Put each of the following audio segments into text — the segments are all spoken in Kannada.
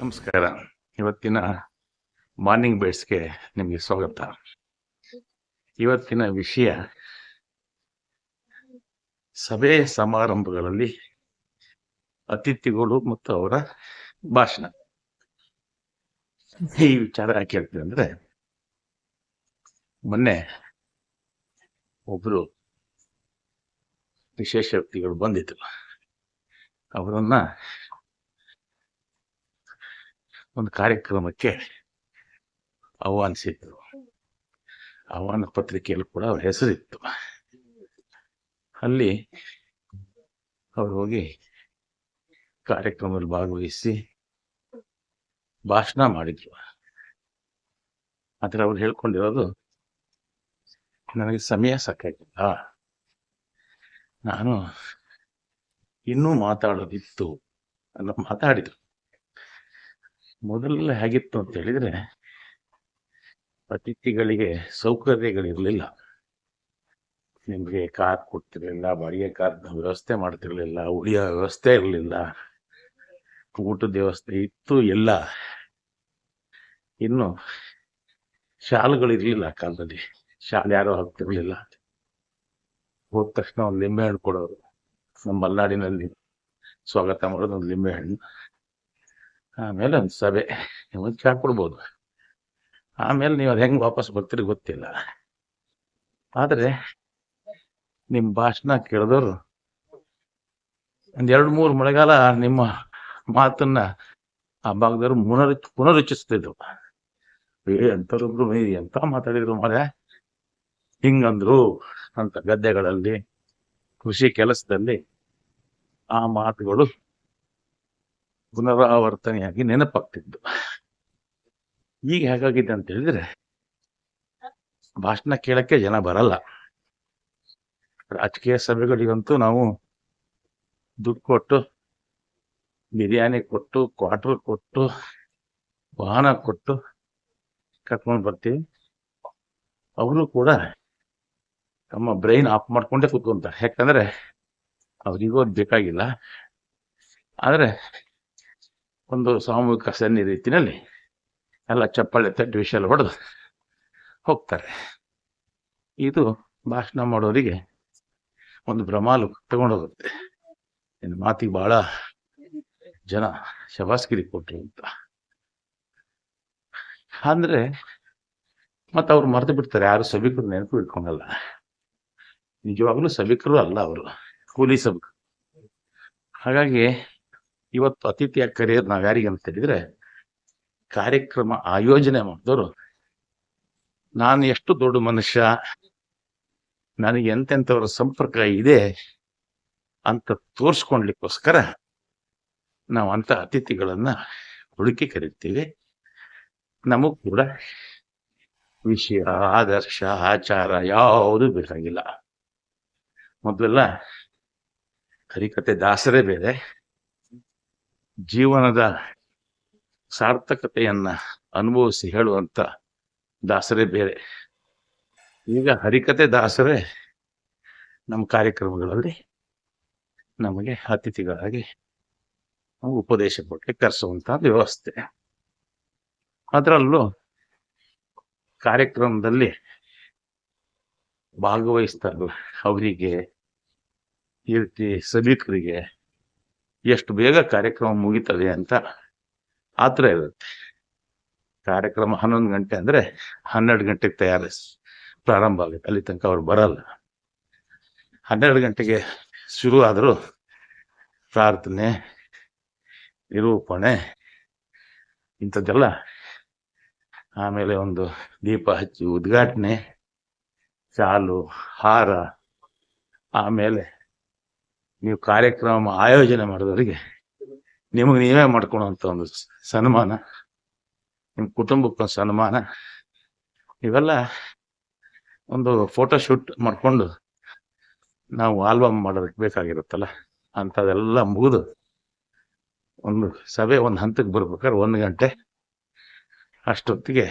ನಮಸ್ಕಾರ. ಇವತ್ತಿನ ಮಾರ್ನಿಂಗ್ ಬೇಡ್ಸ್ಗೆ ನಿಮಗೆ ಸ್ವಾಗತ. ಇವತ್ತಿನ ವಿಷಯ ಸಭೆ ಸಮಾರಂಭಗಳಲ್ಲಿ ಅತಿಥಿಗಳು ಮತ್ತು ಅವರ ಭಾಷಣ. ಈ ವಿಚಾರ ಯಾಕೆ ಹೇಳ್ತೀನಿ ಅಂದ್ರೆ, ಮೊನ್ನೆ ಒಬ್ರು ವಿಶೇಷ ವ್ಯಕ್ತಿಗಳು ಬಂದಿದ್ರು. ಅವರನ್ನ ಒಂದು ಕಾರ್ಯಕ್ರಮಕ್ಕೆ ಆಹ್ವಾನಿಸಿದ್ರು. ಆಹ್ವಾನ ಪತ್ರಿಕೆಯಲ್ಲಿ ಕೂಡ ಅವ್ರ ಹೆಸರಿತ್ತು. ಅಲ್ಲಿ ಅವ್ರು ಹೋಗಿ ಕಾರ್ಯಕ್ರಮದಲ್ಲಿ ಭಾಗವಹಿಸಿ ಭಾಷಣ ಮಾಡಿದ್ರು. ಆದ್ರೆ ಅವ್ರು ಹೇಳ್ಕೊಂಡಿರೋದು, ನನಗೆ ಸಮಯ ಸಾಕಾಗಿಲ್ಲ. ನಾನು ಇನ್ನೂ ಮಾತಾಡೋದಿತ್ತು ಅನ್ನೋ ಮಾತಾಡಿದ್ರು. ಮೊದಲೆಲ್ಲ ಹೇಗಿತ್ತು ಅಂತ ಹೇಳಿದ್ರೆ, ಅತಿಥಿಗಳಿಗೆ ಸೌಕರ್ಯಗಳಿರಲಿಲ್ಲ. ನಿಮಗೆ ಕಾರ್ ಕೊಡ್ತಿರಲಿಲ್ಲ, ಬಾಡಿಗೆ ಕಾರ್ ವ್ಯವಸ್ಥೆ ಮಾಡ್ತಿರ್ಲಿಲ್ಲ, ಉಳಿಯೋ ವ್ಯವಸ್ಥೆ ಇರಲಿಲ್ಲ, ಊಟದ ವ್ಯವಸ್ಥೆ ಇತ್ತು ಎಲ್ಲ ಇನ್ನು ಶಾಲೆಗಳಿರ್ಲಿಲ್ಲ ಆ ಕಾಲದಲ್ಲಿ. ಶಾಲೆ ಯಾರು ಹಾಕ್ತಿರ್ಲಿಲ್ಲ. ಹೋದ ತಕ್ಷಣ ಒಂದು ಲಿಂಬೆ ಹಣ್ಣು ಕೊಡೋರು. ನಮ್ಮ ಮಲೆನಾಡಿನಲ್ಲಿ ಸ್ವಾಗತ ಮಾಡೋದು ಒಂದು ಲಿಂಬೆ ಹಣ್ಣು. ಆಮೇಲೆ ಒಂದು ಸಭೆ, ಒಂದು ಚಾ ಕೊಡ್ಬೋದು. ಆಮೇಲೆ ನೀವು ಅದು ಹೆಂಗೆ ವಾಪಸ್ ಬರ್ತೀರಿ ಗೊತ್ತಿಲ್ಲ. ಆದರೆ ನಿಮ್ಮ ಭಾಷಣ ಕೇಳಿದವರು ಒಂದು ಎರಡು ಮೂರು ಮಳೆಗಾಲ ನಿಮ್ಮ ಮಾತನ್ನ ಆ ಭಾಗದವರು ಪುನರು ಪುನರುಚ್ಚಿಸ್ತಿದ್ರು ಏ, ಎಂಥವ್ರೊಬ್ರು ಎಂಥ ಮಾತಾಡಿದ್ರು ಮರೆ ಹಿಂಗಂದ್ರು ಅಂತ ಗದ್ದೆಗಳಲ್ಲಿ, ಕೃಷಿ ಕೆಲಸದಲ್ಲಿ ಆ ಮಾತುಗಳು ಪುನರಾವರ್ತನೆಯಾಗಿ ನೆನಪಾಗ್ತಿದ್ದು. ಈಗ ಹೇಗಾಗಿದೆ ಅಂತ ಹೇಳಿದ್ರೆ, ಭಾಷಣ ಕೇಳಕ್ಕೆ ಜನ ಬರಲ್ಲ. ರಾಜಕೀಯ ಸಭೆಗಳಿಗಂತೂ ನಾವು ದುಡ್ಡು ಕೊಟ್ಟು, ಬಿರಿಯಾನಿ ಕೊಟ್ಟು, ಕ್ವಾರ್ಟರ್ ಕೊಟ್ಟು, ವಾಹನ ಕೊಟ್ಟು ಕರ್ಕೊಂಡು ಬರ್ತೀವಿ. ಅವರು ಕೂಡ ತಮ್ಮ ಬ್ರೈನ್ ಆಫ್ ಮಾಡ್ಕೊಂಡೇ ಕೂತ್ಕೊಂತಾರೆ. ಯಾಕಂದ್ರೆ, ಅವ್ರಿಗೂ ಅದು ಬೇಕಾಗಿಲ್ಲ. ಆದ್ರೆ ಒಂದು ಸಾಮೂಹಿಕ ಸನ್ನಿ ರೀತಿಯಲ್ಲಿ ಎಲ್ಲ ಚಪ್ಪಾಳೆ ತಟ್ಟಿ ವಿಷಯ ಹೊಡೆದು ಹೋಗ್ತಾರೆ. ಇದು ಭಾಷಣ ಮಾಡೋರಿಗೆ ಒಂದು ಭ್ರಮಾಲು ತಗೊಂಡೋಗುತ್ತೆ. ಇನ್ನು ಮಾತಿಗೆ ಬಹಳ ಜನ ಶಬಾಸ್ಗಿರಿ ಕೊಟ್ಟರು ಅಂತ. ಅಂದರೆ ಮತ್ತು ಅವ್ರು ಮರೆತು ಬಿಡ್ತಾರೆ. ಯಾರು ಸಭಿಕರು ನೆನಪು ಇಟ್ಕೊಂಡಲ್ಲ. ನಿಜವಾಗ್ಲೂ ಸಭಿಕರು ಅಲ್ಲ ಅವರು. ಕೂಲಿ ಸಭಿಕರು. ಹಾಗಾಗಿ ಇವತ್ತು ಅತಿಥಿಯಾಗಿ ಕರೆಯೋದು ನಾವು ಯಾರಿಗೆ ಅಂತ ಹೇಳಿದ್ರೆ, ಕಾರ್ಯಕ್ರಮ ಆಯೋಜನೆ ಮಾಡಿದವರು, ನಾನು ಎಷ್ಟು ದೊಡ್ಡ ಮನುಷ್ಯ, ನನಗೆ ಎಂತೆಂಥವ್ರ ಸಂಪರ್ಕ ಇದೆ ಅಂತ ತೋರಿಸ್ಕೊಳ್ಲಿಕ್ಕೋಸ್ಕರ ನಾವು ಅಂತ ಅತಿಥಿಗಳನ್ನ ಹುಡುಕಿ ಕರಿತೀವಿ. ನಮಗ್ ಕೂಡ ವಿಷಯ, ಆದರ್ಶ, ಆಚಾರ ಯಾವುದು ಬೇಕಾಗಿಲ್ಲ. ಮೊದಲೆಲ್ಲ ಹರಿಕತೆ ದಾಸರೇ ಬೇರೆ. ಜೀವನದ ಸಾರ್ಥಕತೆಯನ್ನ ಅನುಭವಿಸಿ ಹೇಳುವಂತ ದಾಸರೇ ಬೇರೆ. ಈಗ ಹರಿಕತೆ ದಾಸರೇ ನಮ್ಮ ಕಾರ್ಯಕ್ರಮಗಳಲ್ಲಿ ನಮಗೆ ಅತಿಥಿಗಳಾಗಿ ಉಪದೇಶ ಕೊಟ್ಟೆ ಕರೆಸುವಂತ ವ್ಯವಸ್ಥೆ. ಅದರಲ್ಲೂ ಕಾರ್ಯಕ್ರಮದಲ್ಲಿ ಭಾಗವಹಿಸ್ತಾರಲ್ಲ ಅವರಿಗೆ, ಈ ರೀತಿ ಸಭಿಕರಿಗೆ ಎಷ್ಟು ಬೇಗ ಕಾರ್ಯಕ್ರಮ ಮುಗಿತದೆ ಅಂತ ಆತರ ಇರುತ್ತೆ. ಕಾರ್ಯಕ್ರಮ ಹನ್ನೊಂದು ಗಂಟೆ ಅಂದ್ರೆ ಹನ್ನೆರಡು ಗಂಟೆಗೆ ತಯಾರಿ ಪ್ರಾರಂಭ ಆಗುತ್ತೆ. ಅಲ್ಲಿ ತನಕ ಅವ್ರು ಬರಲ್ಲ. ಹನ್ನೆರಡು ಗಂಟೆಗೆ ಶುರು ಆದರೂ ಪ್ರಾರ್ಥನೆ, ನಿರೂಪಣೆ ಇಂಥದ್ದೆಲ್ಲ. ಆಮೇಲೆ ಒಂದು ದೀಪ ಹಚ್ಚಿ ಉದ್ಘಾಟನೆ, ಶಾಲು, ಹಾರ, ಆಮೇಲೆ ನೀವು ಕಾರ್ಯಕ್ರಮ ಆಯೋಜನೆ ಮಾಡಿದವರಿಗೆ ನಿಮಗೆ ನೀವೇ ಮಾಡ್ಕೊಳುವಂತ ಒಂದು ಸನ್ಮಾನ, ನಿಮ್ಮ ಕುಟುಂಬಕ್ಕೊಂದು ಸನ್ಮಾನ. ಇವೆಲ್ಲ ಒಂದು ಫೋಟೋ ಶೂಟ್ ಮಾಡ್ಕೊಂಡು ನಾವು ಆಲ್ಬಮ್ ಮಾಡೋದಕ್ಕೆ ಬೇಕಾಗಿರುತ್ತಲ್ಲ ಅಂಥದೆಲ್ಲ ಮುಗಿದು ಒಂದು ಸಭೆ ಒಂದು ಹಂತಕ್ಕೆ ಬರ್ಬೇಕಾದ್ರೆ ಒಂದು ಗಂಟೆ ಅಷ್ಟೊತ್ತಿಗೆ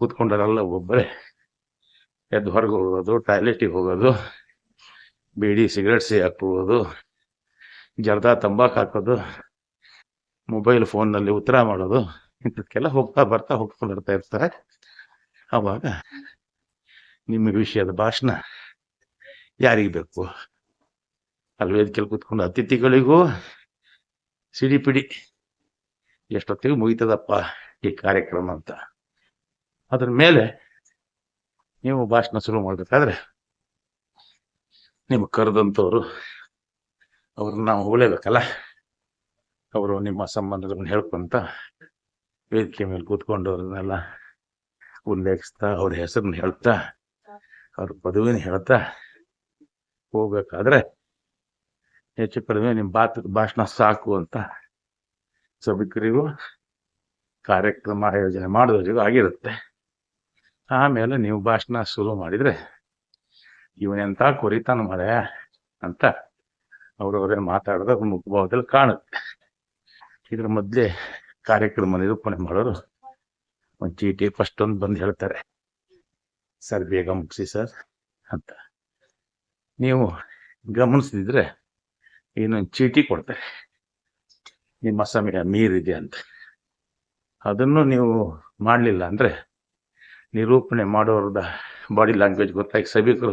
ಕೂತ್ಕೊಂಡರೆಲ್ಲ ಒಬ್ಬರೇ ಎದ್ದು ಹೊರಗೆ ಹೋಗೋದು ಟಾಯ್ಲೆಟಿಗೆ ಹೋಗೋದು ಬೀಡಿ ಸಿಗರೇಟ್ ಹಾಕೋದು ಜರ್ದಾ ತಂಬಾಕು ಹಾಕೋದು ಮೊಬೈಲ್ ಫೋನ್ನಲ್ಲಿ ಉತ್ತರ ಮಾಡೋದು ಇಂಥದ್ಕೆಲ್ಲ ಹೋಗ್ತಾ ಬರ್ತಾ ಹೋಗ್ತಾ ಬರ್ತಾ ಇರ್ತಾರೆ. ಅವಾಗ ನಿಮ್ಮ ವಿಷಯದ ಭಾಷಣ ಯಾರಿಗೆ ಬೇಕು? ವೇದಿಕೆಯಲ್ಲಿ ಕೂತ್ಕೊಂಡು ಅತಿಥಿಗಳಿಗೂ ಸಿಡಿ ಪಿಡಿ, ಎಷ್ಟೊತ್ತಿಗೆ ಮುಗಿತದಪ್ಪ ಈ ಕಾರ್ಯಕ್ರಮ ಅಂತ. ಅದ್ರ ಮೇಲೆ ನೀವು ಭಾಷಣ ಶುರು ಮಾಡ್ಬೇಕಾದ್ರೆ ನಿಮ್ಗೆ ಕರೆದಂಥವ್ರು, ಅವ್ರನ್ನ ನಾವು ಹೋಗಲೇಬೇಕಲ್ಲ ಅವರು ನಿಮ್ಮ ಸಂಬಂಧಗಳನ್ನ ಹೇಳ್ಕೊಂತ ವೇದಿಕೆ ಮೇಲೆ ಕೂತ್ಕೊಂಡು ಅವ್ರನ್ನೆಲ್ಲ ಉಲ್ಲೇಖಿಸ್ತಾ, ಅವ್ರ ಹೆಸರನ್ನ ಹೇಳ್ತಾ, ಅವ್ರ ಪದವಿನ ಹೇಳ್ತಾ ಹೋಗ್ಬೇಕಾದ್ರೆ ಹೆಚ್ಚು ಕಡಿಮೆ ನಿಮ್ಮ ಬಾತ್, ಭಾಷಣ ಸಾಕು ಅಂತ ಸಭಿಕರಿಗೂ ಕಾರ್ಯಕ್ರಮ ಆಯೋಜನೆ ಮಾಡಿದವರಿಗೂ ಆಗಿರುತ್ತೆ. ಆಮೇಲೆ ನೀವು ಭಾಷಣ ಶುರು ಮಾಡಿದ್ರೆ ಇವನೆಂತ ಕೊರಿತಾನ ಮಳೆ ಅಂತ ಅವ್ರವರೇ ಮಾತಾಡೋದು ಮುಖಭಾವದಲ್ಲಿ ಕಾಣುತ್ತೆ ಇದ್ರ ಮೊದಲೇ ಕಾರ್ಯಕ್ರಮ ನಿರೂಪಣೆ ಮಾಡೋರು ಒಂದು ಚೀಟಿ ಫಸ್ಟ್ ಒಂದು ಬಂದು ಹೇಳ್ತಾರೆ. ಸರ್, ಬೇಗ ಮುಗಿಸಿ ಸರ್ ಅಂತ. ನೀವು ಗಮನಿಸಿದ್ರೆ ಇನ್ನೊಂದು ಚೀಟಿ ಕೊಡ್ತಾರೆ. ನಿಮ್ಮ ಸಮಯ ಮೀರಿದೆ ಅಂತ. ಅದನ್ನು ನೀವು ಮಾಡಲಿಲ್ಲ ಅಂದರೆ ನಿರೂಪಣೆ ಮಾಡೋರ್ದ ಬಾಡಿ ಲ್ಯಾಂಗ್ವೇಜ್ ಗೊತ್ತಾಗಿ ಸಭಿಕರು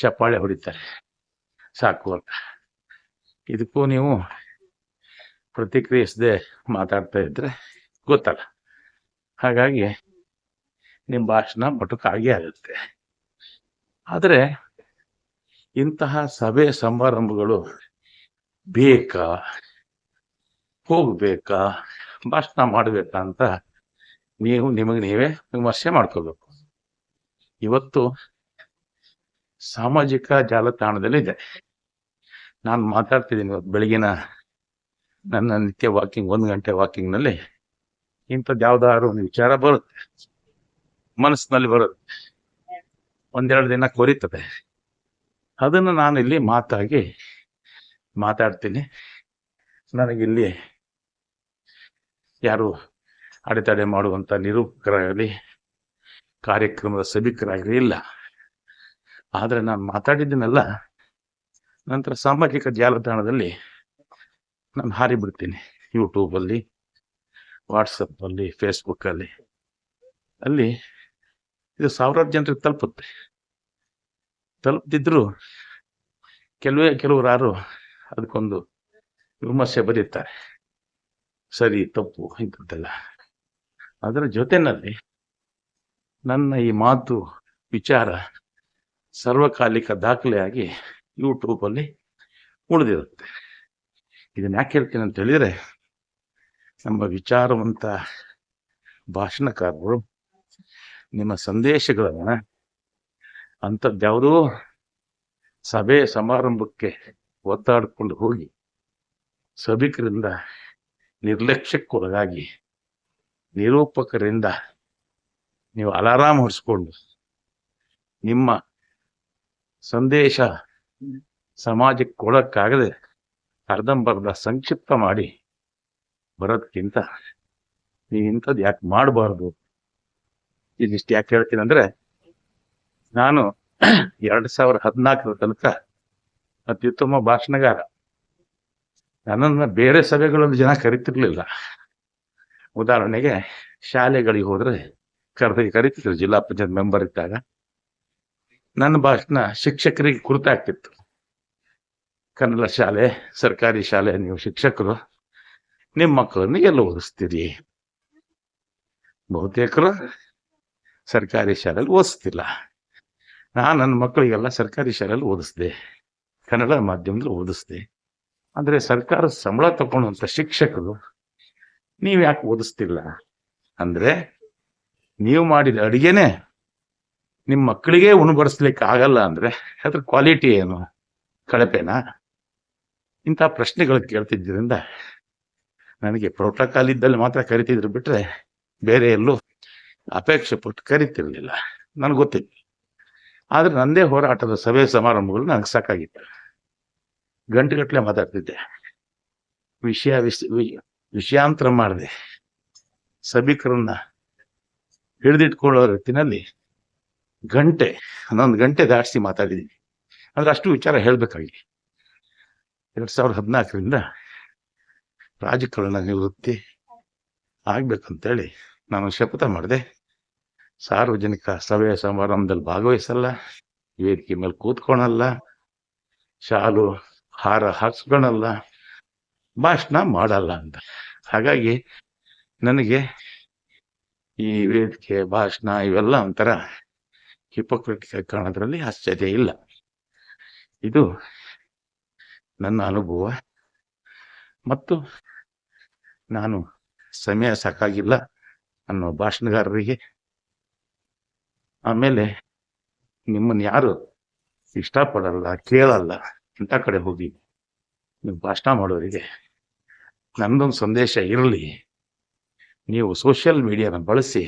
ಚಪ್ಪಾಳೆ ಹೊಡಿತಾರೆ. ಸಾಕು ಅಂತ. ಇದಕ್ಕೂ ನೀವು ಪ್ರತಿಕ್ರಿಯಿಸದೆ ಮಾತಾಡ್ತಾ ಇದ್ರೆ ಗೊತ್ತಲ್ಲ. ಹಾಗಾಗಿ ನಿಮ್ಮ ಭಾಷಣ ಮಟುಕಾಗಿ ಆಗುತ್ತೆ. ಆದರೆ ಇಂತಹ ಸಭೆ ಸಮಾರಂಭಗಳು ಬೇಕಾ? ಹೋಗ್ಬೇಕಾ? ಭಾಷಣ ಮಾಡಬೇಕಾ ಅಂತ ನೀವು ನಿಮಗೆ ನೀವೇ ವಿಮರ್ಶೆ ಮಾಡ್ಕೋಬೇಕು. ಇವತ್ತು ಸಾಮಾಜಿಕ ಜಾಲತಾಣದಲ್ಲಿದೆ ನಾನು ಮಾತಾಡ್ತಿದ್ದೀನಿ ಇವತ್ತು ಬೆಳಗಿನ ನನ್ನ ನಿತ್ಯ ವಾಕಿಂಗ್ ಒಂದು ಗಂಟೆ ವಾಕಿಂಗ್ನಲ್ಲಿ ಇಂಥದ್ದು ಯಾವ್ದಾದ್ರು ಒಂದು ವಿಚಾರ ಬರುತ್ತೆ. ಮನಸ್ಸಿನಲ್ಲಿ ಬರುತ್ತೆ. ಒಂದೆರಡು ದಿನ ಕೊರಿತದೆ. ಅದನ್ನು ನಾನು ಇಲ್ಲಿ ಮಾತಾಗಿ ಮಾತಾಡ್ತೀನಿ. ನನಗಿಲ್ಲಿ ಯಾರು ಅಡೆತಡೆ ಮಾಡುವಂಥ ನಿರೂಪಕರಾಗಲಿ, ಕಾರ್ಯಕ್ರಮದ ಸಭಿಕರಾಗಲಿ ಇಲ್ಲ. ಆದರೆ ನಾನು ಮಾತಾಡಿದ್ದೀನಲ್ಲ ನಂತರ ಸಾಮಾಜಿಕ ಜಾಲತಾಣದಲ್ಲಿ ನಾನು ಹಾರಿ ಬಿಡ್ತೀನಿ ಯೂಟ್ಯೂಬಲ್ಲಿ ವಾಟ್ಸಪ್ಪಲ್ಲಿ ಫೇಸ್ಬುಕ್ಕಲ್ಲಿ ಅಲ್ಲಿ. ಇದು ಸಾವಿರಾರು ಜನರಿಗೆ ತಲುಪುತ್ತೆ. ತಲುಪದಿದ್ರು ಕೆಲವೇ ಕೆಲವರಾರು ಅದಕ್ಕೊಂದು ವಿಮರ್ಶೆ ಬರೀತಾರೆ. ಸರಿ, ತಪ್ಪು, ಇಂಥದ್ದೆಲ್ಲ. ಅದರ ಜೊತೆನಲ್ಲಿ ನನ್ನ ಈ ಮಾತು, ವಿಚಾರ ಸರ್ವಕಾಲಿಕ ದಾಖಲೆಯಾಗಿ ಯೂಟ್ಯೂಬಲ್ಲಿ ಉಳಿದಿರುತ್ತೆ. ಇದನ್ನು ಯಾಕೆ ಹೇಳ್ತೀನಿ ಅಂತ ಹೇಳಿದರೆ, ನಮ್ಮ ವಿಚಾರವಂತ ಭಾಷಣಕಾರರು ನಿಮ್ಮ ಸಂದೇಶಗಳನ್ನು ಅಂಥದ್ದ್ಯಾವುದೋ ಸಭೆ ಸಮಾರಂಭಕ್ಕೆ ಒತ್ತಾಡಿಕೊಂಡು ಹೋಗಿ ಸಭಿಕರಿಂದ ನಿರ್ಲಕ್ಷ್ಯಕ್ಕೊಳಗಾಗಿ ನಿರೂಪಕರಿಂದ ನೀವು ಅಲಾರಾಮ್ ಹೊಡಿಸ್ಕೊಂಡು ನಿಮ್ಮ ಸಂದೇಶ ಸಮಾಜಕ್ಕೆ ಕೊಡೋಕ್ಕಾಗದೆ ಅರ್ಧಂಬರ್ಧ ಸಂಕ್ಷಿಪ್ತ ಮಾಡಿ ಬರೋದಕ್ಕಿಂತ ನೀ ಇಂಥದ್ದು ಯಾಕೆ ಮಾಡಬಾರ್ದು? ಇದಿಷ್ಟು ಯಾಕೆ ಹೇಳ್ತೀನಿ ಅಂದರೆ ನಾನು ಎರಡು ಸಾವಿರ ಹದಿನಾಲ್ಕರ ತನಕ ಅತ್ಯುತ್ತಮ ಭಾಷಣಗಾರ. ನನ್ನನ್ನು ಬೇರೆ ಸಭೆಗಳಲ್ಲಿ ಜನ ಕರಿತಿರ್ಲಿಲ್ಲ. ಉದಾಹರಣೆಗೆ ಶಾಲೆಗಳಿಗೆ ಹೋದರೆ ಕರೆದ ಕರಿತಿದ್ರು ಜಿಲ್ಲಾ ಪಂಚಾಯತ್ ಮೆಂಬರ್ ಇದ್ದಾಗ. ನನ್ನ ಭಾಷಣ ಶಿಕ್ಷಕರಿಗೆ ಕುರಿತಾಗ್ತಿತ್ತು ಕನ್ನಡ ಶಾಲೆ, ಸರ್ಕಾರಿ ಶಾಲೆ, ನೀವು ಶಿಕ್ಷಕರು, ನಿಮ್ಮ ಮಕ್ಕಳನ್ನು ಎಲ್ಲ ಓದಿಸ್ತೀರಿ? ಬಹುತೇಕರು ಸರ್ಕಾರಿ ಶಾಲೆಯಲ್ಲಿ ಓದಿಸ್ತಿಲ್ಲ. ನಾನು ನನ್ನ ಮಕ್ಕಳಿಗೆಲ್ಲ ಸರ್ಕಾರಿ ಶಾಲೆಯಲ್ಲಿ ಓದಿಸ್ದೆ. ಕನ್ನಡ ಮಾಧ್ಯಮದಲ್ಲಿ ಓದಿಸ್ದೆ. ಅಂದ್ರೆ ಸರ್ಕಾರ ಸಂಬಳ ತಗೊಳ್ಳುವಂತ ಶಿಕ್ಷಕರು ನೀವು ಯಾಕೆ ಓದಿಸ್ತಿಲ್ಲ? ಅಂದ್ರೆ ನೀವು ಮಾಡಿದ ಅಡಿಗೆನೆ ನಿಮ್ಮ ಮಕ್ಕಳಿಗೆ ಉಣಬಡಿಸ್ಲಿಕ್ಕೆ ಆಗಲ್ಲ ಅಂದ್ರೆ ಅದ್ರ ಕ್ವಾಲಿಟಿ ಏನು? ಕಳಪೆನಾ? ಇಂಥ ಪ್ರಶ್ನೆಗಳು ಕೇಳ್ತಿದ್ದರಿಂದ ನನಗೆ ಪ್ರೋಟೋಕಾಲ್ ಇದ್ದಲ್ಲಿ ಮಾತ್ರ ಕರಿತಿದ್ರು ಬಿಟ್ರೆ ಬೇರೆ ಎಲ್ಲೂ ಅಪೇಕ್ಷೆ ಪಟ್ಟು ಕರಿತಿರ್ಲಿಲ್ಲ. ನನಗೆ ಗೊತ್ತಿತ್ತು. ಆದ್ರೆ ನಂದೇ ಹೋರಾಟದ ಸಭೆ ಸಮಾರಂಭಗಳು ನನಗೆ ಸಾಕಾಗಿತ್ತು. ಗಂಟೆಗಟ್ಟಲೆ ಮಾತಾಡ್ತಿದ್ದೆ. ವಿಷಯ ವಿಷಯಾಂತರ ಮಾಡಿದೆ. ಸಭಿಕರನ್ನ ಹಿಡಿದಿಟ್ಕೊಳ್ಳೋ ರೀತಿನಲ್ಲಿ ಗಂಟೆ, ಹನ್ನೊಂದು ಗಂಟೆ ದಾಟಿಸಿ ಮಾತಾಡಿದ್ದೀನಿ. ಅಂದ್ರೆ ಅಷ್ಟು ವಿಚಾರ ಹೇಳ್ಬೇಕಾಗಿ ಎರಡು ಸಾವಿರದ ಹದಿನಾಲ್ಕರಿಂದ ರಾಜಕಾರಣ ನಿವೃತ್ತಿ ಆಗ್ಬೇಕಂತೇಳಿ ನಾನು ಶಪಥ ಮಾಡಿದೆ. ಸಾರ್ವಜನಿಕ ಸಭೆ ಸಮಾರಂಭದಲ್ಲಿ ಭಾಗವಹಿಸಲ್ಲ, ವೇದಿಕೆ ಮೇಲೆ ಕೂತ್ಕೊಳಲ್ಲ, ಶಾಲು, ಹಾರ ಹಾಕ್ಸ್ಕೊಳಲ್ಲ, ಭಾಷಣ ಮಾಡಲ್ಲ ಅಂತ. ಹಾಗಾಗಿ ನನಗೆ ಈ ವೇದಿಕೆ, ಭಾಷಣ ಇವೆಲ್ಲ ಒಂಥರ ಹಿಪೋಕ್ರೆಟಿಕ್ ಕಾಣೋದ್ರಲ್ಲಿ ಆಶ್ಚರ್ಯ ಇಲ್ಲ. ಇದು ನನ್ನ ಅನುಭವ. ಮತ್ತು ನಾನು ಸಮಯ ಸಾಕಾಗಿಲ್ಲ ಅನ್ನೋ ಭಾಷಣಗಾರರಿಗೆ. ಆಮೇಲೆ ನಿಮ್ಮನ್ನು ಯಾರು ಇಷ್ಟಪಡಲ್ಲ, ಕೇಳಲ್ಲ ಇಂಥ ಕಡೆ ಹೋಗಿ ನೀವು ಭಾಷಣ ಮಾಡೋರಿಗೆ ನನ್ನದೊಂದು ಸಂದೇಶ ಇರಲಿ. ನೀವು ಸೋಷಿಯಲ್ ಮೀಡಿಯಾನ ಬಳಸಿ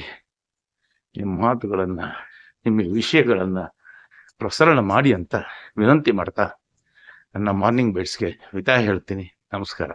ನಿಮ್ಮ ಮಾತುಗಳನ್ನು ನಿಮ್ಮ ವಿಷಯಗಳನ್ನು ಪ್ರಸರಣ ಮಾಡಿ ಅಂತ ವಿನಂತಿ ಮಾಡ್ತಾ ನನ್ನ ಮಾರ್ನಿಂಗ್ ಬೆಡ್ಸ್ಗೆ ವಿತಾಯ ಹೇಳ್ತೀನಿ. ನಮಸ್ಕಾರ.